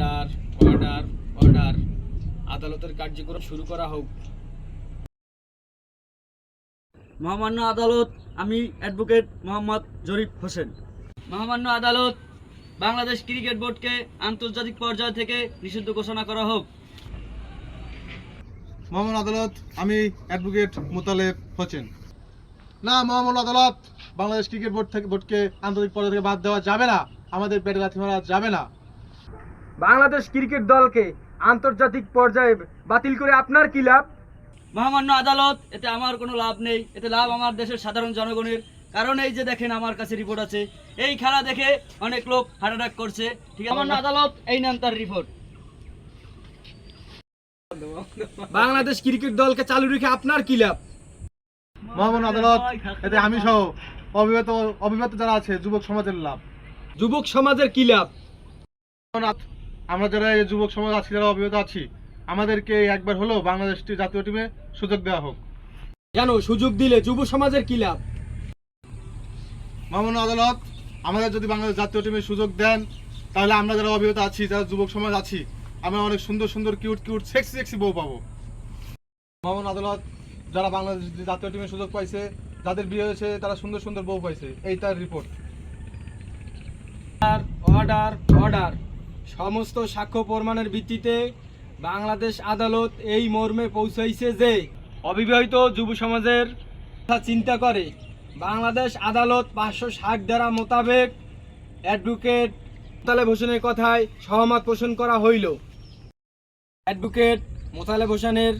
Order order order আদালতের কার্যক্রম শুরু করা হোক। মহামান্য আদালত আমি অ্যাডভোকেট মোহাম্মদ জরিফ হোসেন। মহামান্য আদালত বাংলাদেশ ক্রিকেট বোর্ডকে আন্তর্জাতিক পর্যায় থেকে নিষিদ্ধ ঘোষণা করা হোক। মহামান্য আদালত আমি অ্যাডভোকেট মোতালেব হোসেন। না মহামান্য আদালত বাংলাদেশ ক্রিকেট বোর্ড থেকে বোর্ডকে আন্তর্জাতিক পর্যায় থেকে বাদ দেওয়া যাবে না। আমাদের পেটে লাথি মারা যাবে না। বাংলাদেশ ক্রিকেট দলকে আন্তর্জাতিক পর্যায়ে বাতিল করে আপনার কি লাভ? মহামান্য আদালত এতে আমার কোনো লাভ নেই। এতে লাভ আমার দেশের সাধারণ জনগণের। কারণ এই যে দেখেন আমার কাছে রিপোর্ট আছে। এই খেলা দেখে অনেক লোক হার্ট অ্যাটাক করছে। ঠিক আছে? মহামান্য আদালত এই নাম তার রিপোর্ট বাংলাদেশ ক্রিকেট দলকে চালু রেখে আপনার কি লাভ? মহামান্য আদালত এতে আমি সহ অবিবাহিত অবিবাহিত যারা আছে যুবক সমাজের লাভ। যুবক সমাজের কি লাভ? আমরা যারা এই যুবক সমাজ আছি যারা অবিবাহিত আছি আমাদেরকে একবার হলেও বাংলাদেশ জাতীয় টিমে সুযোগ দেওয়া হোক। কেন? সুযোগ দিলে যুব সমাজের কি লাভ? মহামান্য আদালত আমাদের যদি বাংলাদেশ জাতীয় টিমে সুযোগ দেন তাহলে আমরা যারা অবিবাহিত আছি যারা যুবক সমাজ আছি আমরা অনেক সুন্দর সুন্দর কিউট কিউট সেক্সি সেক্সি বউ পাবো। মহামান্য আদালত যারা বাংলাদেশ জাতীয় টিমে সুযোগ পাইছে যাদের বিয়ে হয়েছে তারা সুন্দর সুন্দর বউ পাইছে। এই তার রিপোর্ট অর্ডার অর্ডার সমস্ত সাক্ষ্য প্রমাণের ভিত্তিতে বাংলাদেশ আদালত এই মর্মে পৌঁছাইছে যে অবিবাহিত যুব সমাজের কথা চিন্তা করে। বাংলাদেশ আদালত পাঁচশো ষাট ধারা মোতাবেক অ্যাডভোকেট মোতালেব হোসেনের কথায় সহমত পোষণ করা হইল। অ্যাডভোকেট মোতালেব হোসেনের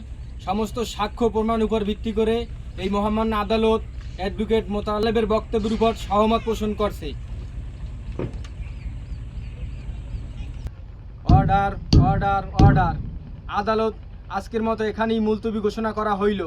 সমস্ত সাক্ষ্য প্রমাণ উপর ভিত্তি করে এই মহামান্য আদালত অ্যাডভোকেট মোতালেবের বক্তব্যের উপর সহমত পোষণ করছে। Order order order. আদালত আজকের মতো এখানেই মুলতবি ঘোষণা করা হইল।